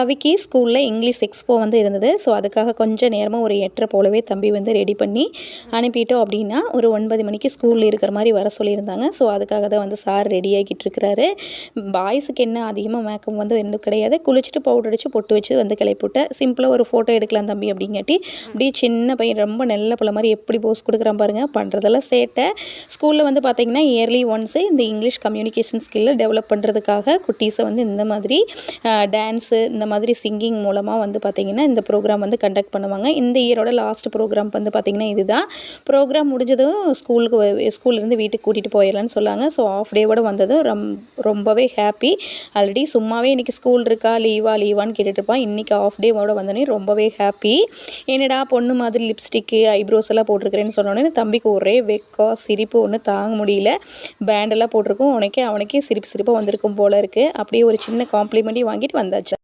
கவிக்கு ஸ்கூலில் English expo வந்து இருந்தது. ஸோ அதுக்காக கொஞ்சம் நேரமாக ஒரு எட்டரை போலவே தம்பி வந்து ரெடி பண்ணி அனுப்பிட்டோம் அப்படின்னா ஒரு ஒன்பது மணிக்கு ஸ்கூலில் இருக்கிற மாதிரி வர சொல்லியிருந்தாங்க. ஸோ அதுக்காக தான் வந்து சார் ரெடி ஆகிட்டு இருக்கிறாரு. பாய்ஸுக்கு என்ன அதிகமாக மேக்கப் வந்து இன்னும் கிடையாது. குளிச்சுட்டு பவுடர் அடித்து பொட்டு வச்சு வந்து கிளப்பிவிட்டேன். சிம்பிளாக ஒரு ஃபோட்டோ எடுக்கலாம் தம்பி அப்படிங்காட்டி அப்படியே சின்ன பையன் ரொம்ப நல்ல பிள்ளை மாதிரி எப்படி போஸ் கொடுக்குறான் பாருங்கள் பண்ணுறதெல்லாம் சேட்டை. ஸ்கூலில் வந்து பார்த்திங்கன்னா இயர்லி ஒன்ஸு இந்த இங்கிலீஷ் கம்யூனிகேஷன் ஸ்கில்லை டெவலப் பண்ணுறதுக்காக குட்டீஸை வந்து இந்த மாதிரி டான்ஸு இந்த மாதிரி சிங்கிங் மூலமாக வந்து பார்த்திங்கன்னா இந்த ப்ரோக்ராம் வந்து கண்டக்ட் பண்ணுவாங்க. இந்த இயரோட லாஸ்ட் ப்ரோக்ராம் வந்து பார்த்திங்கன்னா இதுதான். ப்ரோக்ராம் முடிஞ்சதும் ஸ்கூலுக்கு ஸ்கூல்லேருந்து வீட்டுக்கு கூட்டிகிட்டு போயிடலான்னு சொன்னாங்க. ஸோ ஆஃப் டேவோட வந்ததும் ரொம் ரொம்பவே ஹாப்பி ஆல்ரெடி சும்மாவே இன்றைக்கி ஸ்கூல் இருக்கா லீவா லீவான்னு கேட்டுட்ருப்பான் இன்றைக்கி ஆஃப் டேவோட வந்தோடனே ரொம்பவே ஹாப்பி என்னடா பொண்ணு மாதிரி லிப்ஸ்டிக்கு ஐப்ரோஸ் எல்லாம் போட்டிருக்கிறேன்னு சொன்னோடனே தம்பிக்கு ஒரே வெக்கா சிரிப்பு ஒன்று தாங்க முடியல. பேண்டெல்லாம் போட்டிருக்கும். உனக்கே அவனுக்கே சிரிப்பு சிரிப்பாக வந்திருக்கும் போல இருக்குது அப்படியே ஒரு சின்ன காம்ப்ளிமெண்ட்டையும் வாங்கிட்டு வந்தாச்சு.